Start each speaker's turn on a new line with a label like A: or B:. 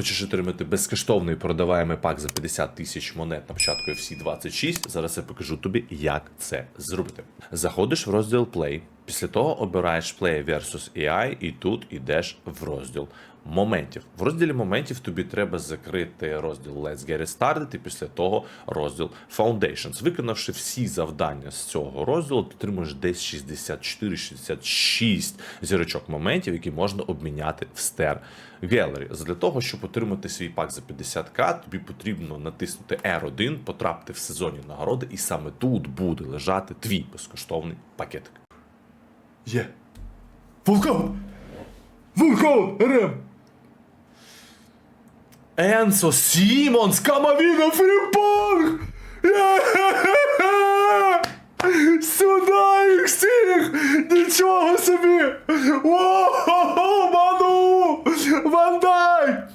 A: Хочеш отримати безкоштовний продаваємий пак за 50 тисяч монет на початку FC 26. Зараз я покажу тобі, як це зробити. Заходиш в розділ Play, після того обираєш Play versus AI, і тут ідеш в розділ моментів. В розділі моментів тобі треба закрити розділ Let's Get It Started і після того розділ Foundations. Виконавши всі завдання з цього розділу, ти отримуєш десь 64-66 зірочок моментів, які можна обміняти в стер Gallery. Для того, щоб отримати свій пак за 50к, тобі потрібно натиснути R1, потрапити в сезонні нагороди, і саме тут буде лежати твій безкоштовний пакетик.
B: Є. Вулкан! Вулкан! РМ!
A: Енсо Сімонс,
B: Камавіна Фрімпонг! Сюди їх всіх! Нічого собі! Воу, Ману! Ванда